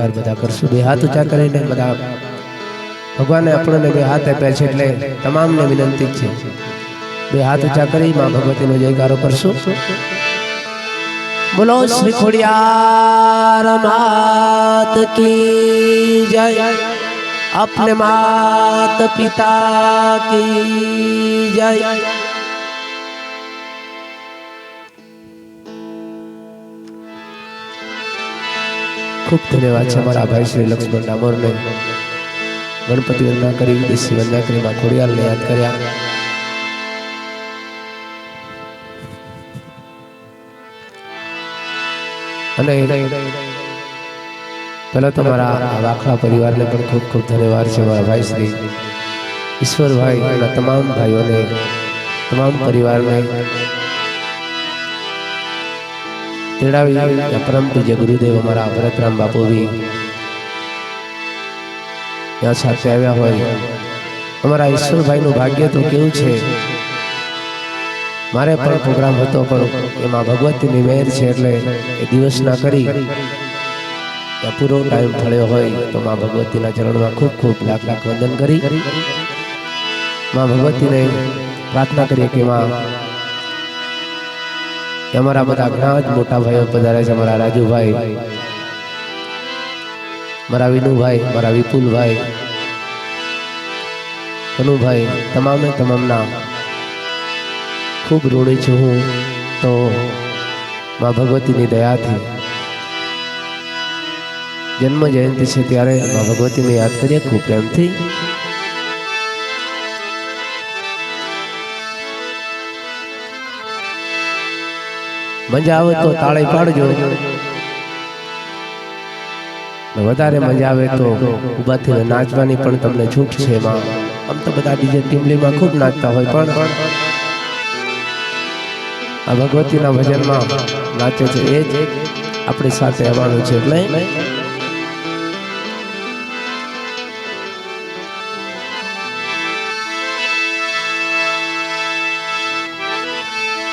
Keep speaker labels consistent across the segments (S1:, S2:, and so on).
S1: જયકાર બધા કરશું બે હાથ ઊંચા કરીને બધા ભગવાને આપણને બે હાથ આપ્યા છે એટલે તમામને વિનંતી જ છે બે હાથ ઊંચા કરી માં ભગવતીનો જયકારો કરશું બોલો શ્રી ખોડિયાર માત કી જય अपने मात पिता की जय ખૂબ ધન્યવાદ છે મારા ભાઈ શ્રી લક્ષ્મણ ડામોરને ગણપતિ વંદના કરી, દેશી વંદના કરી, માં ખોડિયારને યાદ કર્યા. અને પહેલા તમારા વાખલા પરિવારને પણ ખૂબ ખૂબ ધન્યવાદ છે મારા ભાઈ શ્રી. ઈશ્વરભાઈ તમામ ભાઈઓને, તમામ પરિવારને તેડાવી આ પરમ પૂજ્ય ગુરુદેવ અમારા ભરતરામ બાપુજી. ત્યાં સાથે આવ્યા હોય. અમારા ઈશ્વરભાઈનું ભાગ્ય તો કેવું છે? મારે પણ પ્રોગ્રામ હતો, પણ એમાં ભગવતીની મહેર છે એટલે એ દિવસના કરી. પૂરો ટાઈમ થયો હોય તો માં ભગવતીના ચરણમાં ખૂબ ખૂબ લાખ લાખ વંદન કરી. માં ભગવતીને પ્રાર્થના કરીએ કે માં અમારા બધા ઘણા જ મોટા ભાઈઓ પધારે છે મારા રાજુભાઈ, મારા વિનુભાઈ, મારા વિપુલભાઈ કનુભાઈ તમામે તમામના ખૂબ ઋણી છું હું તો મા ભગવતીની દયાથી. જન્મ જયંતિ છે ત્યારે મા ભગવતીને યાદ કરીએ, ખૂબ પ્રેમથી. મજા આવે તો તાળી પાડજો. વધારે મજા આવે તો ઊભાથી નાચવાની પણ તમને છૂટ છે એમાં. આમ તો બધા ડીજે ટીમલીમાં ખૂબ નાચતા હોય પણ આ ભગવતીના ભજનમાં નાચે છે એ જ આપણી સાથે આવવાનું છે એટલે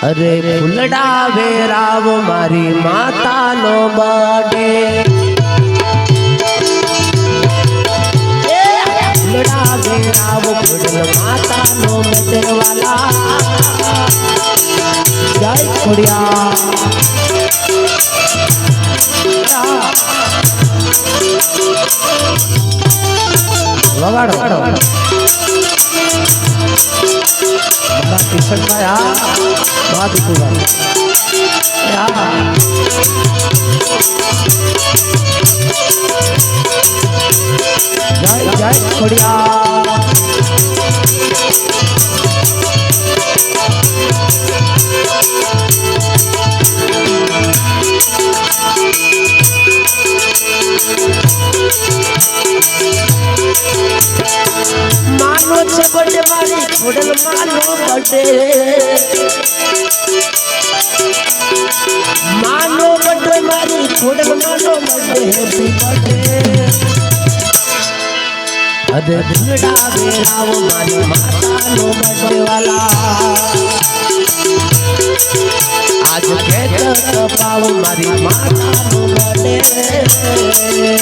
S1: અરે ફૂલડા વેરાવ મારી માતાનો બર્થડે. ફૂલડા વેરાવ ફૂલ માતાનો મેદરવાલા જય ખોડિયા વગાડો. મારા કિશનભાઈ હા બા દીકુભાઈ હા જય જય ખોડિયા ખોડલ માનો બડે માનો બડે મારી ખોડલ માનો બડે હેપી બડે અદે ભીડા વેરાવ મારી માતાનો બડે વાલા આજ કેત પાવ મારી માતાનો બડે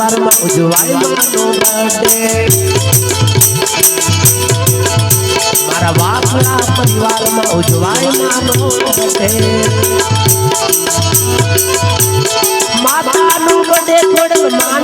S1: પરિવારમાં ઉજવાય મારો બર્થડે મારા વાઘલા પરિવારમાં ઉજવાય માનો બર્થડે માતાનું બર્થડે ખોડલ માનાનું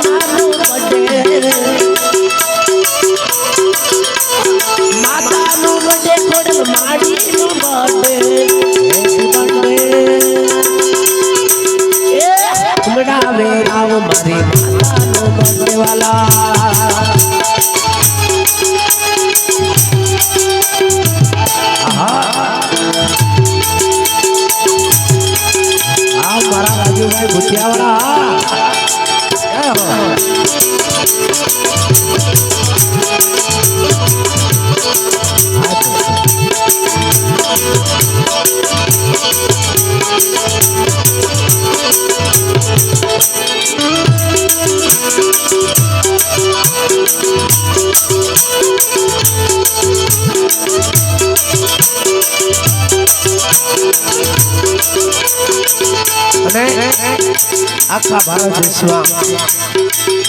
S1: આખા ભારત દેશમાં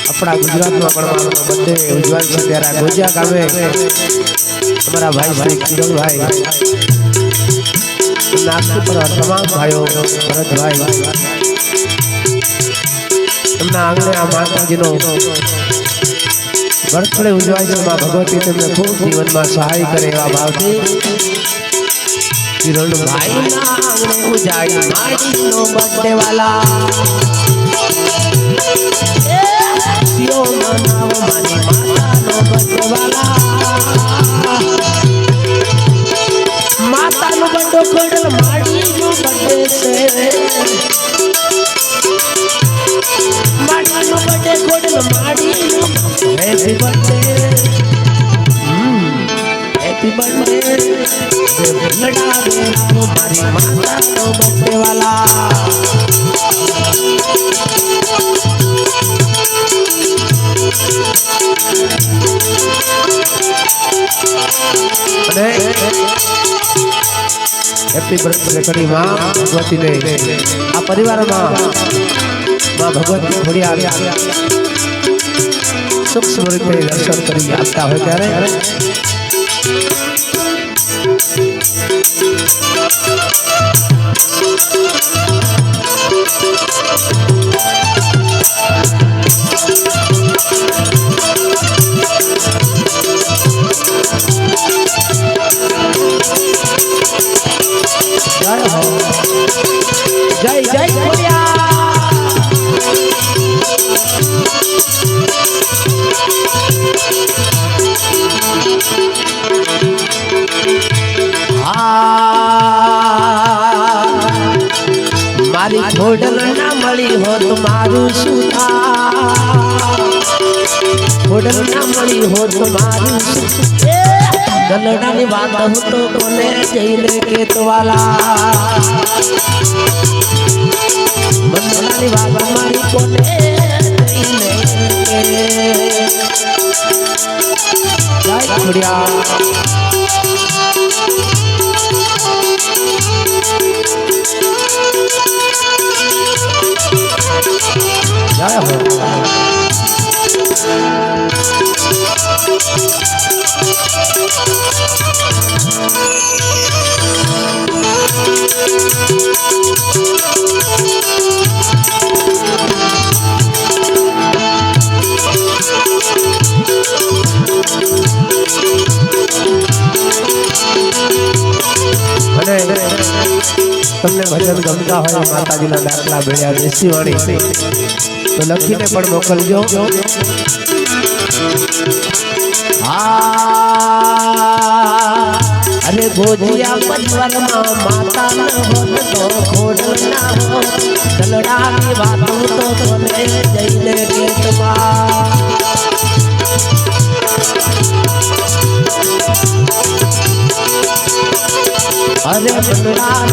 S1: આપણા ગુજરાતમાં પણ મારો બધે ઉજવાય છે ત્યારે આ ગોજિયા ગામે તમારા ભાઈ શ્રી કિરણભાઈ નાગથી પર તમામ ભાઈઓ, ભરતભાઈ, એમના આંગણે આ માતાજીનો બર્થડે ઉજવાય છે. માં ભગવતી તેમને ખૂબ જીવનમાં સહાય કરે એવા ભાવથી કિરણભાઈ ના આંગણે ઉજાય. માટીનો બર્થડે વાલા શિયો મનાવો મારી માતાનો બર્થડે હેપી બર્થડે કરી માં ભગવતીને આ પરિવારમાં માં ભગવતી થોડી આવી સુખ સ્વરૂપે દર્શન કરી આપતા હોય ત્યારે જય હો. જય જય ખોડિયા. મારી ખોડલ ના મળી હોત મારું શું? ખોડલ ના મળી હોત મારું શું ગલડાની વાત હું તો કોને જઈને કેતવાલા? ગલડાની વાત મારી કોને જઈને જય ખોડિયા. તમને ભજન ગમતા હોય, માતાજીના દાખલા ભેળ્યા દેશી વાણી તો લખીને પણ મોકલજો. આ અરે ભોજિયા પરિવારમાં માતા ન હોત તો ખોડ ના હોત દલડાની વાતો તો તમે જઈને કેતવા અરે બંગલા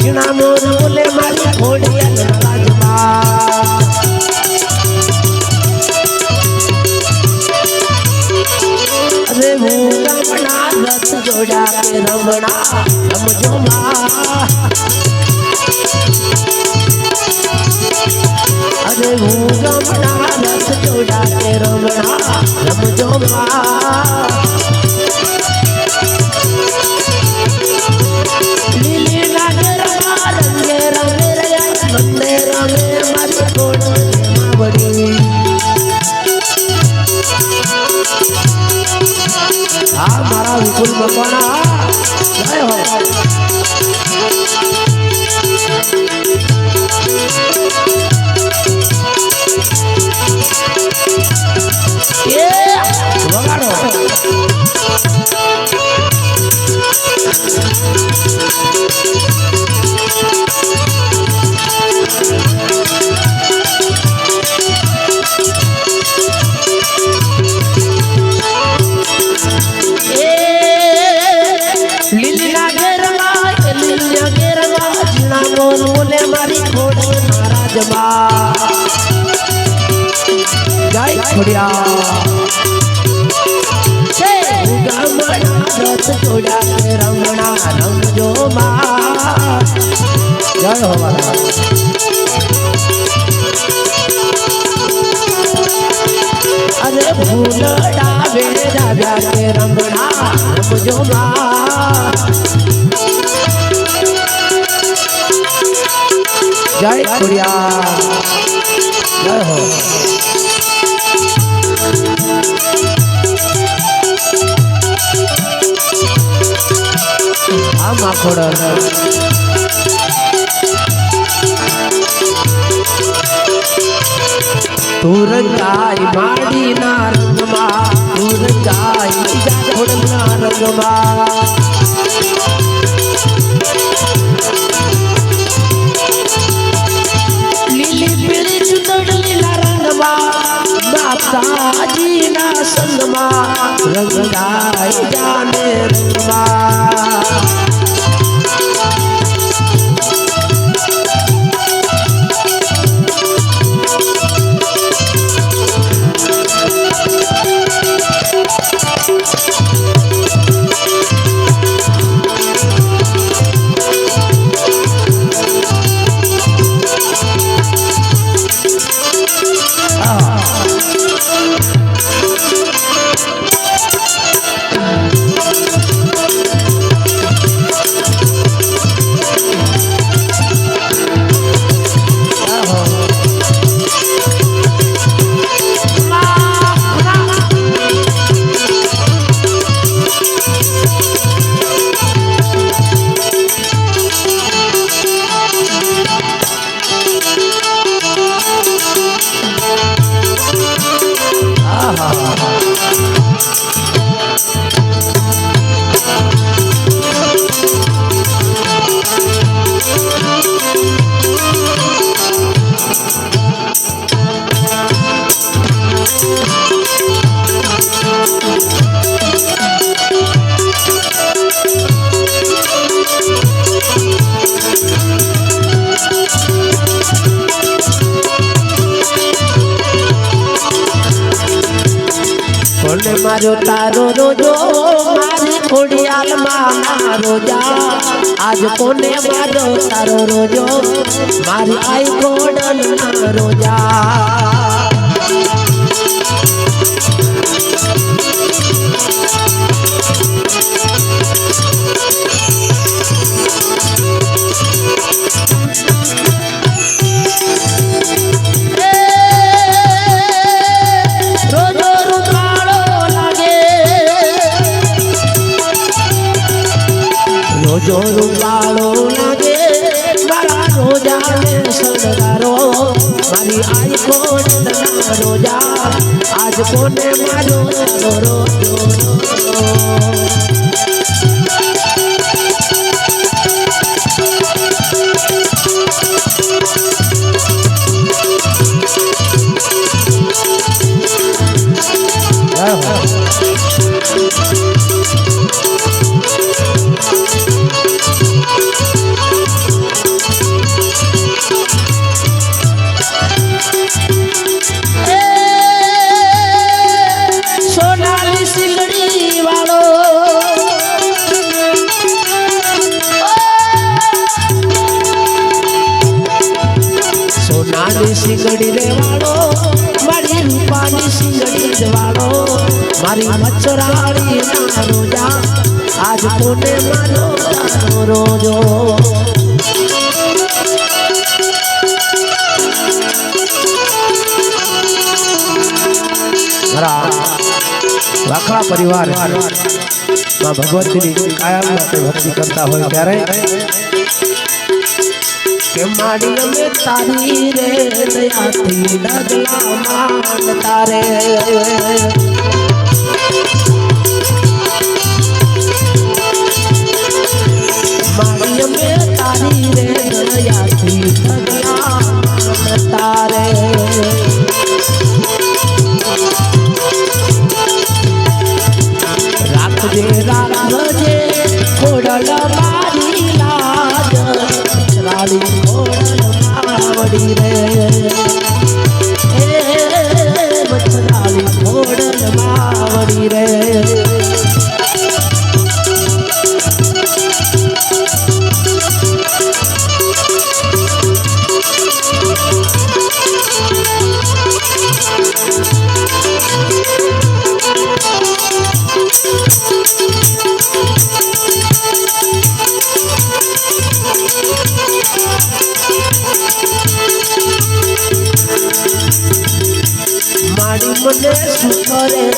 S1: ઝીણા મોર બોલે મારી ઘોડિયા રાજમાં અરે રમણા રથ જોડા કે રમણા રમજો અરે હું રમણા રથ જોડા કે રમણા રમજો મા. મારા વિપુલ મકવાણા જય હો. જય ખોડિયા છે. ગામડા રથ જોડા કે રમણા રમજો માં. જય હો મારા અરે ભૂલ વેડા વ્યા કે રંગણા રમજો જય ખોડિયા જય હો. માખોડા. માડીના રંગમાં તુરંગાઈ જાખોડના રંગમાં. કોને મારો તારો રોજો, મારી ખોડિયાલમાં રોજા. આજ કોને મારો તારો રોજો? મારી આઈ કોડન રોજો. રોજો રૂપાળો લાગે, મારા રોજાને શણગારો મારી આઈ કોણ રોજા, આજ કોને મારો રોજો? સોનાની મારી મચ્છરાળી ના રોજા આજ કોને મારો રોજો મારા વાખા પરિવારમાં ભગવતીની કાયમ માટે ભક્તિ કરતા હોય ત્યારે કે માડી અમે તારી રે દયાથી ડગલા માન તારે તારી મારી